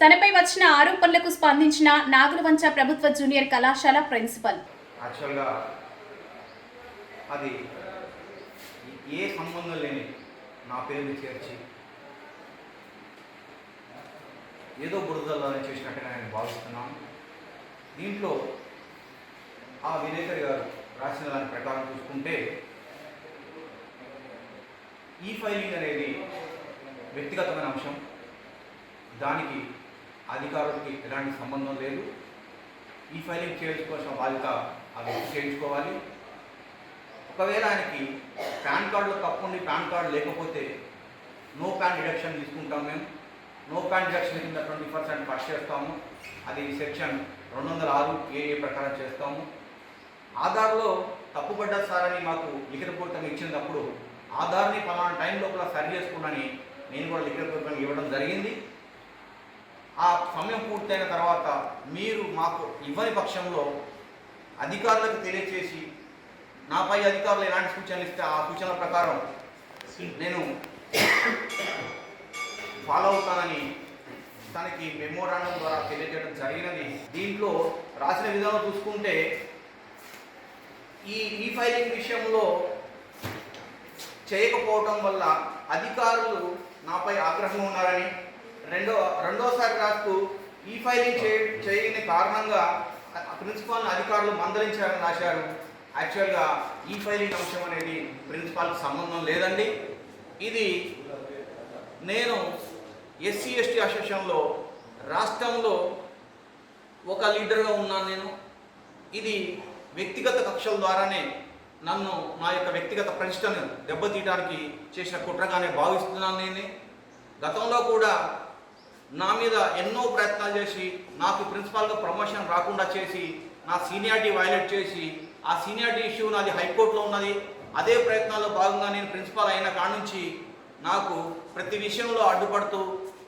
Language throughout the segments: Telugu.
తనపై వచ్చిన ఆరోపణలకు స్పందించిన నాగులవంచ ప్రభుత్వ జూనియర్ కళాశాల ప్రిన్సిపల్. యాక్చువల్గా అది ఏ సంబంధం లేని నా పేరుని చేర్చి ఏదో బురదల్లోనే చేసినట్టుగా నేను భావిస్తున్నాను. దీంట్లో ఆ వినేకర్ గారు రాసిన దాని ప్రకారం చూసుకుంటే ఈ ఫైలింగ్ అనేది వ్యక్తిగతమైన అంశం. దానికి అధికారులకి ఎలాంటి సంబంధం లేదు. ఈ ఫైలింగ్ చేయించుకోవాల్సిన బాధ్యత ఆ వ్యక్తి చేయించుకోవాలి. ఒకవేళ ఆయనకి పాన్ కార్డులో తప్పు ఉండి పాన్ కార్డు లేకపోతే నో పాన్ డిడక్షన్ తీసుకుంటాం మేము. నో పాన్ డిడక్షన్ కింద ట్వంటీ పర్సెంట్ కట్ చేస్తాము. అది సెక్షన్ రెండు వందల ఆరు ఏఏ ప్రకారం చేస్తాము. ఆధార్లో తప్పుపడ్డ సార్ అని మాకు లిఖితపూర్వకంగా ఇచ్చినప్పుడు ఆధార్ని పలానా టైం లోపల సరి చేసుకున్నాని నేను కూడా లిఖితపూర్వకంగా ఇవ్వడం జరిగింది. ఆ సమయం పూర్తయిన తర్వాత మీరు మాకు ఇవ్వని పక్షంలో అధికారులకు తెలియచేసి నాపై అధికారులు ఎలాంటి సూచనలు ఇస్తే ఆ సూచనల ప్రకారం నేను ఫాలో అవుతానని తనకి మెమోరాండం ద్వారా తెలియజేయడం జరిగినది. దీంట్లో రాసిన విధానం చూసుకుంటే ఈ ఈ ఫైలింగ్ విషయంలో చేయకపోవటం వల్ల అధికారులు నాపై ఆగ్రహంగా ఉన్నారని రెండో రెండోసారి రాస్తూ ఈ ఫైలింగ్ చే చేయని కారణంగా ప్రిన్సిపాల్ని అధికారులు మందలించారని రాశారు. యాక్చువల్గా ఈ ఫైలింగ్ అంశం అనేది ప్రిన్సిపాల్కి సంబంధం లేదండి. ఇది నేను ఎస్సీ ఎస్టీ అసోసియేషన్లో రాష్ట్రంలో ఒక లీడర్గా ఉన్నాను నేను. ఇది వ్యక్తిగత కక్షల ద్వారానే నన్ను నా యొక్క వ్యక్తిగత ప్రతిష్టను దెబ్బతీయడానికి చేసిన కుట్రగానే భావిస్తున్నాను నేను. గతంలో కూడా నా మీద ఎన్నో ప్రయత్నాలు చేసి నాకు ప్రిన్సిపాల్గా ప్రమోషన్ రాకుండా చేసి నా సీనియారిటీ వైలేట్ చేసి ఆ సీనియారిటీ ఇష్యూ నాది హైకోర్టులో ఉన్నది. అదే ప్రయత్నాల్లో భాగంగా నేను ప్రిన్సిపాల్ అయిన కాడ నుంచి నాకు ప్రతి విషయంలో అడ్డుపడుతూ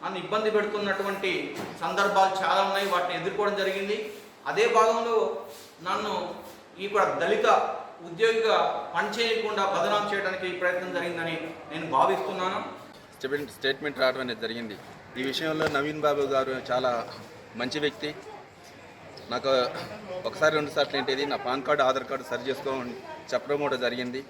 నన్ను ఇబ్బంది పెడుతున్నటువంటి సందర్భాలు చాలా ఉన్నాయి. వాటిని ఎదుర్కోవడం జరిగింది. అదే భాగంలో నన్ను ఈ కూడా దళిత ఉద్యోగిగా పనిచేయకుండా బదనాం చేయడానికి ప్రయత్నం జరిగిందని నేను భావిస్తున్నాను. స్టేట్మెంట్ స్టేట్మెంట్ రావడం అనేది జరిగింది. ఈ విషయంలో నవీన్ బాబు గారు చాలా మంచి వ్యక్తి. నాకు ఒకసారి రెండు సార్లు ఏంటిది నా పాన్ కార్డు ఆధార్ కార్డు సరి చేసుకోమని చెప్పడం కూడా జరిగింది.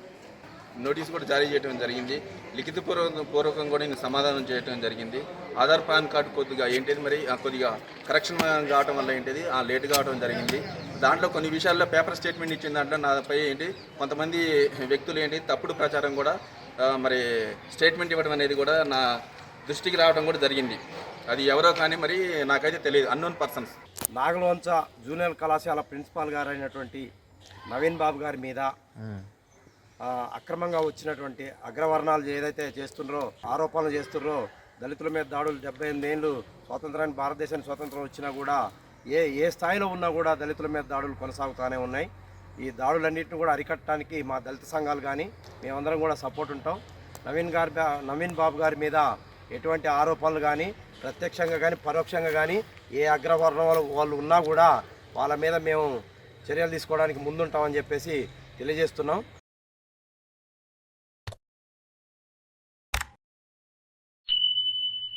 నోటీస్ కూడా జారీ చేయడం జరిగింది. లిఖిత పూర్వక పూర్వకం కూడా నేను సమాధానం చేయడం జరిగింది. ఆధార్ పాన్ కార్డు కొద్దిగా ఏంటిది మరి కొద్దిగా కరెక్షన్ కావడం వల్ల ఏంటిది ఆ లేట్ కావడం జరిగింది. దాంట్లో కొన్ని విషయాల్లో పేపర్ స్టేట్మెంట్ ఇచ్చిన దాంట్లో నాపై ఏంటి కొంతమంది వ్యక్తులు ఏంటి తప్పుడు ప్రచారం కూడా మరి స్టేట్మెంట్ ఇవ్వడం అనేది కూడా నా దృష్టికి రావడం కూడా జరిగింది. అది ఎవరో కానీ మరి నాకైతే తెలియదు. అన్నోన్ పర్సన్స్ నాగలవంచ జూనియర్ కళాశాల ప్రిన్సిపాల్ గారు అయినటువంటి నవీన్ బాబు గారి మీద ఆ, అక్రమంగా వచ్చినటువంటి అగ్రవర్ణాలు ఏదైతే చేస్తున్నారో ఆరోపణలు చేస్తున్నారో దళితుల మీద దాడులు డెబ్బై ఎనిమిది ఏళ్ళు స్వాతంత్రానికి భారతదేశానికి స్వాతంత్రం వచ్చినా కూడా ఏ ఏ స్థాయిలో ఉన్నా కూడా దళితుల మీద దాడులు కొనసాగుతూనే ఉన్నాయి. ఈ దాడులన్నింటిని కూడా అరికట్టడానికి మా దళిత సంఘాలు కానీ మేమందరం కూడా సపోర్ట్ ఉంటాం. నవీన్ గారి నవీన్ బాబు గారి మీద ఎటువంటి ఆరోపణలు కానీ ప్రత్యక్షంగా కానీ పరోక్షంగా కానీ ఏ అగ్రవర్ణం వాళ్ళు వాళ్ళు ఉన్నా కూడా వాళ్ళ మీద మేము చర్యలు తీసుకోవడానికి ముందుంటామని చెప్పేసి తెలియజేస్తున్నాం.